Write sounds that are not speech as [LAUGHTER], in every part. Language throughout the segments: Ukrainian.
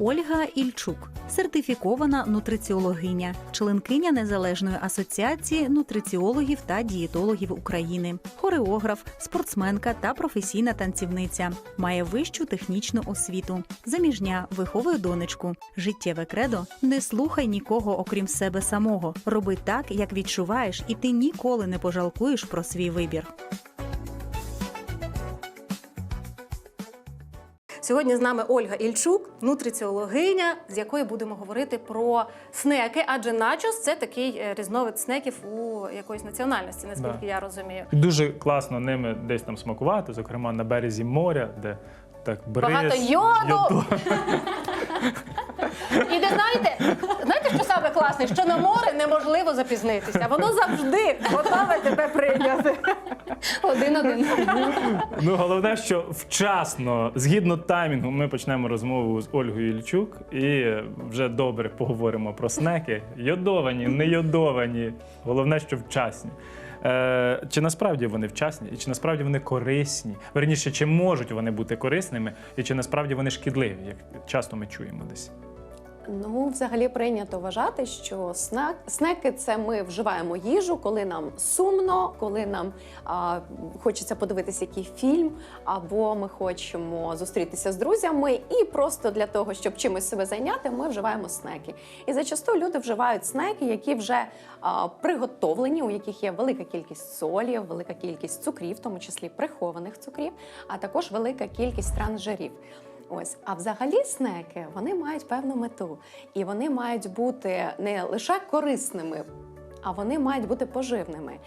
Ольга Ільчук, сертифікована нутриціологиня, членкиня Незалежної асоціації нутриціологів та дієтологів України, хореограф, спортсменка та професійна танцівниця. Має вищу технічну освіту. Заміжня виховує донечку. Життєве кредо не слухай нікого, окрім себе самого. Роби так, як відчуваєш, і ти ніколи не пожалкуєш про свій вибір. Сьогодні з нами Ольга Ільчук, нутриціологиня, з якою будемо говорити про снеки, адже начос це такий е, різновид снеків у якоїсь національності, наскільки Да. я розумію. Дуже класно ними десь там смакувати, зокрема на березі моря, де так бриз, Багато йоду! йоду. [LAUGHS] І де знаєте, знаєте, що саме класне? Що на море неможливо запізнитися. Воно завжди готове тебе прийняти. Один-один. Ну головне, що вчасно, згідно таймінгу, ми почнемо розмову з Ольгою Ільчук і вже добре поговоримо про снеки. Йодовані, не йодовані. Головне, що вчасні. Е, чи насправді вони вчасні, і чи насправді вони корисні? Верніше, чи можуть вони бути корисними, і чи насправді вони шкідливі, як часто ми чуємо десь. Ну, взагалі прийнято вважати, що снек, снеки це ми вживаємо їжу, коли нам сумно, коли нам а, хочеться подивитися який фільм, або ми хочемо зустрітися з друзями, і просто для того, щоб чимось себе зайняти, ми вживаємо снеки. І зачасту люди вживають снеки, які вже а, приготовлені, у яких є велика кількість солі, велика кількість цукрів, в тому числі прихованих цукрів, а також велика кількість трансжирів. Ось, а взагалі снеки вони мають певну мету, і вони мають бути не лише корисними, а вони мають бути поживними.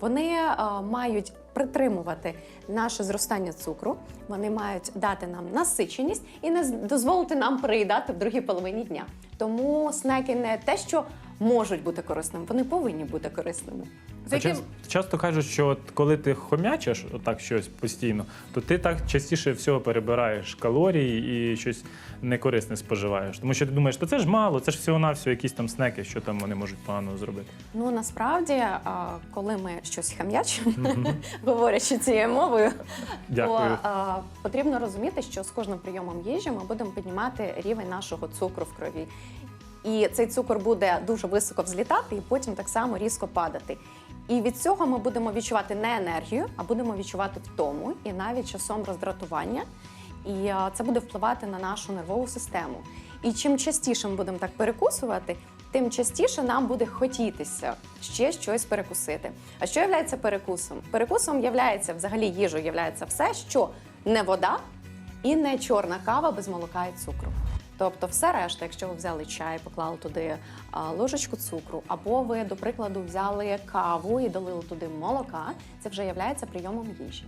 Вони мають притримувати наше зростання цукру, вони мають дати нам насиченість і не дозволити нам переїдати в другій половині дня. Тому снеки не те, що можуть бути корисними, вони повинні бути корисними. За яким- час- часто кажуть, що от коли ти хомячиш отак щось постійно, то ти так частіше всього перебираєш калорії і щось некорисне споживаєш. Тому що ти думаєш, то це ж мало, це ж всього-навсього якісь там снеки, що там вони можуть погано зробити. Ну насправді, а, коли ми щось хам'ячимо, [LAUGHS] говорячи цією мовою, Дякую. то а, потрібно розуміти, що з кожним прийомом їжі ми будемо піднімати рівень нашого цукру в крові. І цей цукор буде дуже високо взлітати і потім так само різко падати. І від цього ми будемо відчувати не енергію, а будемо відчувати втому і навіть часом роздратування. І це буде впливати на нашу нервову систему. І чим частіше ми будемо так перекусувати, тим частіше нам буде хотітися ще щось перекусити. А що є перекусом? Перекусом є взагалі їжею є все, що не вода і не чорна кава без молока і цукру. Тобто, все решта, якщо ви взяли чай, поклали туди ложечку цукру, або ви, до прикладу, взяли каву і долили туди молока, це вже є прийомом їжі.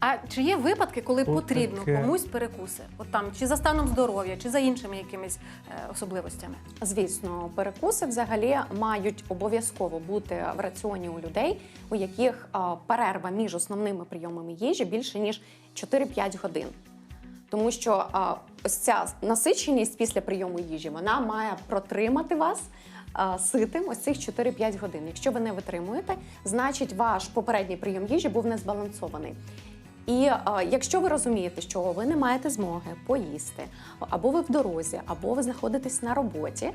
А чи є випадки, коли Отаке. потрібно комусь перекуси? От там чи за станом здоров'я, чи за іншими якимись е, особливостями? Звісно, перекуси взагалі мають обов'язково бути в раціоні у людей, у яких а, перерва між основними прийомами їжі більше ніж 4-5 годин. Тому що ось ця насиченість після прийому їжі вона має протримати вас ситим ось цих 4-5 годин. Якщо ви не витримуєте, значить ваш попередній прийом їжі був незбалансований. І а, якщо ви розумієте, що ви не маєте змоги поїсти, або ви в дорозі, або ви знаходитесь на роботі,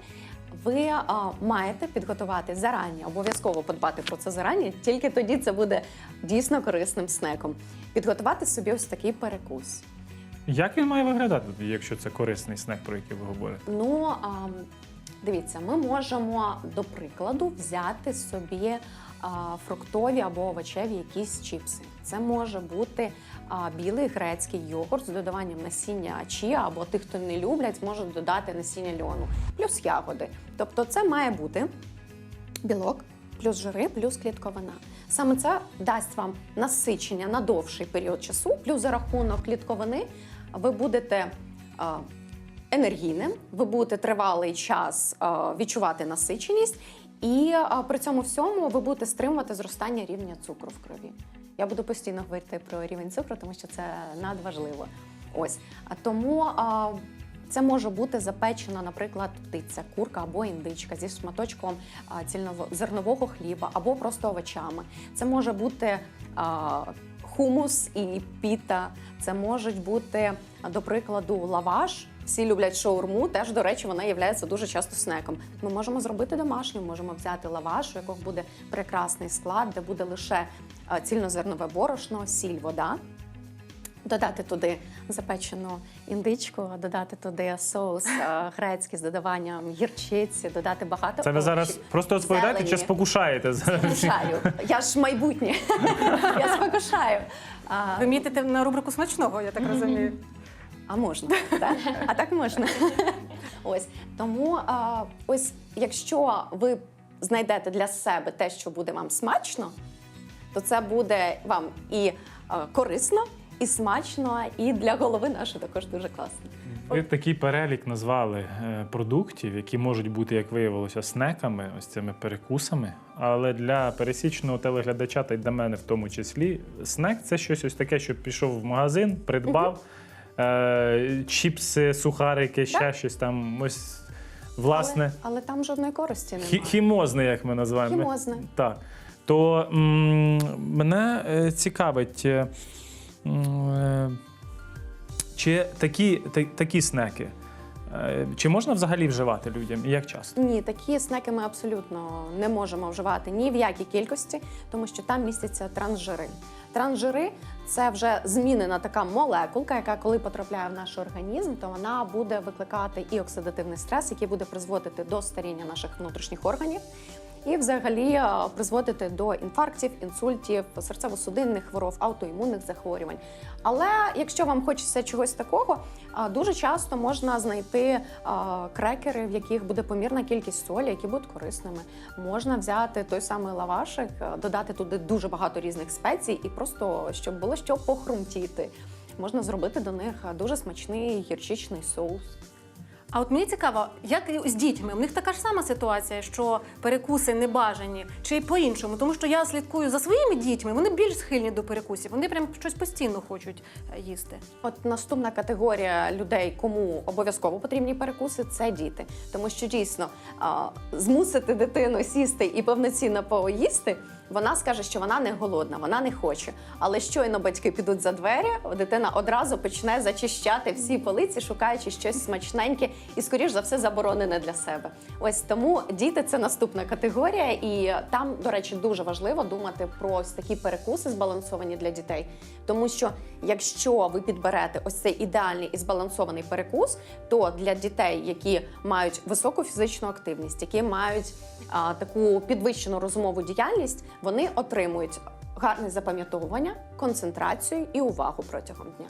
ви а, маєте підготувати зарані, обов'язково подбати про це зарані, тільки тоді це буде дійсно корисним снеком. Підготувати собі ось такий перекус. Як він має виглядати, якщо це корисний снек, про який ви говорите? Ну а, дивіться, ми можемо до прикладу взяти собі а, фруктові або овочеві якісь чіпси. Це може бути а, білий грецький йогурт з додаванням насіння чія, або тих, хто не люблять, можуть додати насіння льону, плюс ягоди. Тобто, це має бути білок, плюс жири, плюс клітковина. Саме це дасть вам насичення на довший період часу, плюс за рахунок клітковини ви будете енергійним, ви будете тривалий час відчувати насиченість, і при цьому всьому ви будете стримувати зростання рівня цукру в крові. Я буду постійно говорити про рівень цукру, тому що це надважливо. Ось тому це може бути запечена, наприклад, птиця, курка або індичка зі шматочком цільнозернового хліба або просто овочами. Це може бути а, хумус і піта. Це можуть бути, до прикладу, лаваш. Всі люблять шаурму, теж, до речі, вона є дуже часто снеком. Ми можемо зробити домашню, можемо взяти лаваш, у якого буде прекрасний склад, де буде лише цільнозернове борошно, сіль, вода. Додати туди запечену індичку, додати туди соус е, [LAUGHS] грецький з додаванням гірчиці, додати багато Це ви зараз просто розповідаєте чи зелені. спокушаєте? Спокушаю. Я ж майбутнє. [LAUGHS] Я спокушаю. А, Ви мітите на рубрику смачного, я так розумію. а можна, так? А так можна. [LAUGHS] Ось тому, а, ось якщо ви знайдете для себе те, що буде вам смачно, то це буде вам і а, корисно, і смачно, і для голови нашої також дуже класно. Ви такий перелік назвали е, продуктів, які можуть бути, як виявилося, снеками, ось цими перекусами. Але для пересічного телеглядача та й для мене в тому числі, снек це щось ось таке, що пішов в магазин, придбав е, чіпси, сухарики, ще щось там. Ось власне. Але, але там жодної користі немає. Хімозне, як ми називаємо. Хімозне. Так. То м, мене е, цікавить, чи такі, та, такі снеки, е, чи можна взагалі вживати людям і як часто? Ні, такі снеки ми абсолютно не можемо вживати ні в якій кількості, тому що там містяться трансжири. Трансжири це вже змінена така молекулка, яка коли потрапляє в наш організм, то вона буде викликати і оксидативний стрес, який буде призводити до старіння наших внутрішніх органів. І взагалі е, призводити до інфарктів, інсультів, серцево-судинних хвороб, аутоімунних захворювань. Але якщо вам хочеться чогось такого, дуже часто можна знайти крекери, в яких буде помірна кількість солі, які будуть корисними. Можна взяти той самий лавашик, додати туди дуже багато різних спецій, і просто щоб було що похрумтіти. Можна зробити до них дуже смачний гірчичний соус. А от мені цікаво, як з дітьми? У них така ж сама ситуація, що перекуси не бажані, чи по-іншому. Тому що я слідкую за своїми дітьми, вони більш схильні до перекусів. Вони прям щось постійно хочуть е, їсти. От наступна категорія людей, кому обов'язково потрібні перекуси, це діти. Тому що дійсно змусити дитину сісти і повноцінно поїсти, вона скаже, що вона не голодна, вона не хоче. Але щойно батьки підуть за двері, дитина одразу почне зачищати всі полиці, шукаючи щось смачненьке і, скоріш за все, заборонене для себе. Ось тому діти це наступна категорія, і там, до речі, дуже важливо думати про ось такі перекуси збалансовані для дітей. Тому що якщо ви підберете ось цей ідеальний і збалансований перекус, то для дітей, які мають високу фізичну активність, які мають а, таку підвищену розумову діяльність, вони отримують гарне запам'ятовування, концентрацію і увагу протягом дня.